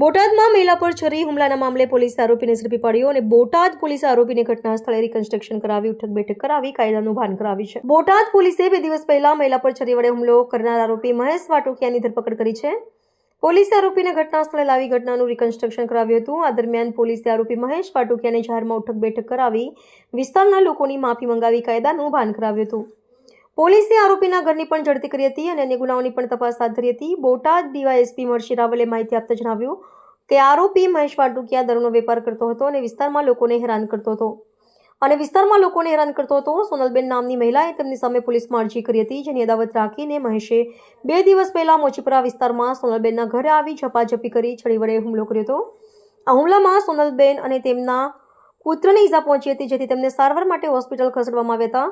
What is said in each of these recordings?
બોટાદમાં મહિલા પર છરી હુમલાના મામલે પોલીસે આરોપીને ઝડપી પાડ્યો અને બોટાદ પોલીસે આરોપીને ઘટના સ્થળે રિકન્સ્ટ્રક્શન કરાવી, ઉઠક બેઠક કરાવી, કાયદાનું ભાન કરાવ્યું છે. બોટાદ પોલીસે બે દિવસ પહેલા મહિલા પર છરી વડે હુમલો કરનાર આરોપી મહેશ વાટોકિયાની ધરપકડ કરી છે. પોલીસે આરોપીને ઘટના સ્થળે લાવી ઘટનાનું રિકન્સ્ટ્રક્શન કરાવ્યું હતું. આ દરમિયાન પોલીસે આરોપી મહેશ વાટોકિયાને જાહેરમાં ઉઠક બેઠક કરાવી વિસ્તારના લોકોની માફી મંગાવી કાયદાનું ભાન કરાવ્યું હતું. પોલીસે આરોપીના ઘરની પણ ઝડપી કરી હતી અને અન્ય ગુનાઓની પણ તપાસ હાથ ધરી હતી. બોટાદ ડીવાયએસપી મર્ષી રાવલે માહિતી આપતા જણાવ્યું કે આરોપી મહેશ વાટુકિયા દરનો વેપાર કરતો હતો અને વિસ્તારમાં લોકોને હેરાન કરતો હતો. અને વિસ્તારમાં લોકોને હેરાન કરતો હતો. સોનલબેન નામની મહિલાએ તેમની સામે પોલીસમાં અરજી કરી હતી, જેની અદાવત રાખીને મહેશે બે દિવસ પહેલા મોચીપુરા વિસ્તારમાં સોનલબેનના ઘરે આવી ઝપાઝપી કરી છડી વડે હુમલો કર્યો હતો. આ હુમલામાં સોનલબેન અને તેમના પુત્રને ઈજા પહોંચી હતી, જેથી તેમને સારવાર માટે હોસ્પિટલ ખસેડવામાં આવ્યા હતા.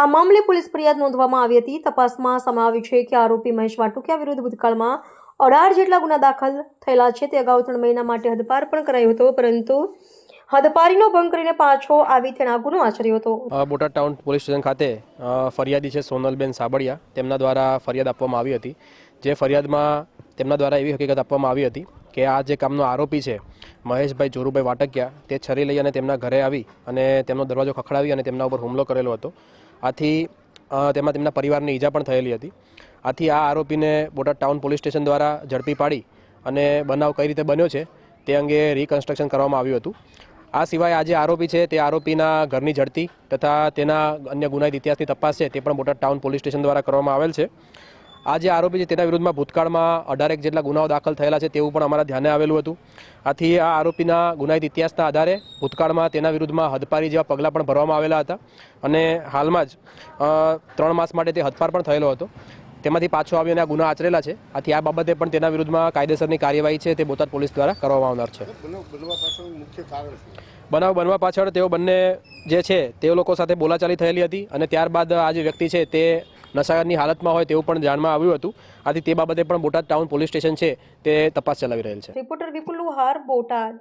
આ મામલે પોલીસ ફરિયાદ નોંધવામાં આવી હતી. તપાસમાં સામે છે કે આરોપી મહેશ વાટુકિયા વિરુદ્ધ ભૂતકાળમાં અઢાર જેટલા ગુના દાખલ થયેલા છે. તે અગાઉ ત્રણ મહિના માટે હદપાર પણ કરાયો હતો, પરંતુ હદપારીનો ભંગ કરીને પાછો આવી તેના ગુનો આચર્યો હતો. બોટાદ ટાઉન પોલીસ સ્ટેશન ખાતે ફરિયાદી છે સોનલબેન સાબડિયા તેમના દ્વારા ફરિયાદ આપવામાં આવી હતી. જે ફરિયાદમાં તેમના દ્વારા એવી હકીકત આપવામાં આવી હતી કે આ જે કામનો આરોપી છે, મહેશભાઈ જોરુભાઈ વાટકિયા, તે છરી લઈ અને તેમના ઘરે આવી અને તેમનો દરવાજો ખખડાવી અને તેમના ઉપર હુમલો કરેલો હતો. આથી તેમાં તેમના પરિવારને ઈજા પણ થયેલી હતી. આથી આ આરોપીને બોટાદ ટાઉન પોલીસ સ્ટેશન દ્વારા ઝડપી પાડી અને બનાવ કઈ રીતે બન્યો છે, તે અંગે રિકન્સ્ટ્રક્શન કરવામાં આવ્યું હતું. આ સિવાય આ જે આરોપી છે, તે આરોપીના ઘરની ઝડતી તથા તેના અન્ય ગુનાહિત ઇતિહાસની તપાસ છે, તે પણ બોટાદ ટાઉન પોલીસ સ્ટેશન દ્વારા કરવામાં આવેલ છે. આ જે આરોપી છે તેના વિરુદ્ધમાં ભૂતકાળમાં અઢારેક જેટલા ગુનાઓ દાખલ થયેલા છે તેવું પણ અમારા ધ્યાને આવેલું હતું. આથી આ આરોપીના ગુનાહિત ઇતિહાસના આધારે ભૂતકાળમાં તેના વિરુદ્ધમાં હદપારી જેવા પગલાં પણ ભરવામાં આવેલા હતા અને હાલમાં જ ત્રણ માસ માટે તે હદપાર પણ થયેલો હતો. તેમાંથી પાછો આવીને આ ગુના આચરેલા છે. આથી આ બાબતે પણ તેના વિરુદ્ધમાં કાયદેસરની કાર્યવાહી છે તે બોટાદ પોલીસ દ્વારા કરવામાં આવનાર છે. બનાવ બનવા પાછળ તેઓ બંને જે છે તે લોકો સાથે બોલાચાલી થયેલી હતી અને ત્યારબાદ આ જે વ્યક્તિ છે તે નશાની હાલતમાં હોય તેવું પણ જાણમાં આવ્યું હતું. આથી તે બાબતે પણ બોટાદ ટાઉન પોલીસ સ્ટેશન છે તે તપાસ ચલાવી રહેલ છે. રિપોર્ટર વિપુલ લુહાર, બોટાદ.